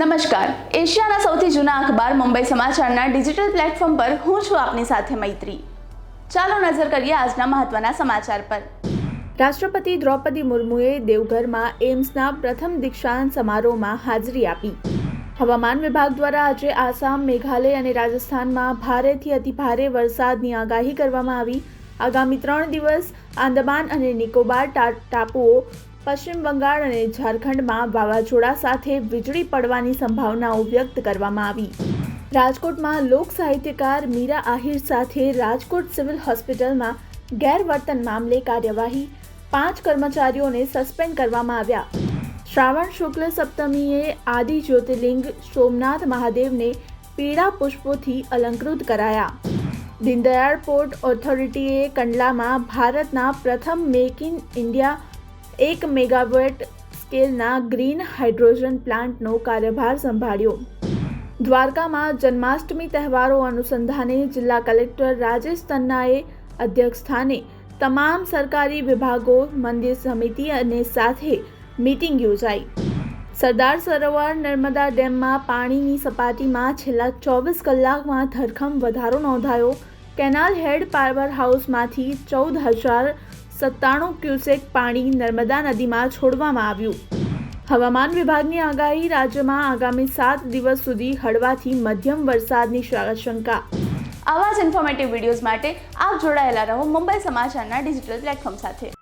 નમસ્કાર. એશિયાના સૌથી જૂના અખબાર મુંબઈ સમાચારના ડિજિટલ પ્લેટફોર્મ પર હું છું આપની સાથે મૈત્રી. ચાલો નજર કરીએ આજના મહત્વના સમાચાર પર. રાષ્ટ્રપતિ દ્રૌપદી મુર્મુએ દેવઘરમાં એમ્સના પ્રથમ દીક્ષાંત સમારોહમાં હાજરી આપી. હવામાન વિભાગ દ્વારા આજે આસામ, મેઘાલય અને રાજસ્થાનમાં ભારેથી અતિભારે વરસાદની આગાહી કરવામાં આવી. આગામી ત્રણ દિવસ આંદમાન અને નિકોબાર ટાપુઓ પશ્ચિમ બંગાળ અને ઝારખંડમાં વાવાઝોડા સાથે વીજળી પડવાની સંભાવનાઓ વ્યક્ત કરવામાં આવી. રાજકોટમાં લોક સાહિત્યકાર મીરા આહિર સાથે રાજકોટ સિવિલ હોસ્પિટલમાં ગેરવર્તન મામલે કાર્યવાહી, પાંચ કર્મચારીઓને સસ્પેન્ડ કરવામાં આવ્યા. શ્રાવણ શુક્લ સપ્તમીએ આદિ જ્યોતિર્લિંગ સોમનાથ મહાદેવને પીળા પુષ્પોથી અલંકૃત કરાયા. દીનદયાળ પોર્ટ ઓથોરિટીએ કંડલામાં ભારતના પ્રથમ મેક ઇન ઇન્ડિયા એક મેગાવેટ સ્કેલના ગ્રીન હાઇડ્રોજન પ્લાન્ટનો કાર્યભાર સંભાળ્યો. દ્વારકામાં જન્માષ્ટમી તહેવારો અનુસંધાને જિલ્લા કલેક્ટર રાજેશ તન્નાએ અધ્યક્ષસ્થાને તમામ સરકારી વિભાગો, મંદિર સમિતિ અને સાથે મીટિંગ યોજાઈ. સરદાર સરોવર નર્મદા ડેમમાં પાણીની સપાટીમાં છેલ્લા ચોવીસ કલાકમાં ધરખમ વધારો નોંધાયો. કેનાલ હેડ પાવર હાઉસમાંથી ચૌદ હજાર સત્તાણું ક્યુસેક પાણી નર્મદા નદીમાં છોડવામાં આવ્યું. હવામાન વિભાગની આગાહી, રાજ્યમાં આગામી સાત દિવસ સુધી હળવાથી મધ્યમ વરસાદની આશંકા આવા જ ઇન્ફોર્મેટિવ વિડીયોઝ માટે આપ જોડાયેલા રહો મુંબઈ સમાચારના ડિજિટલ પ્લેટફોર્મ સાથે.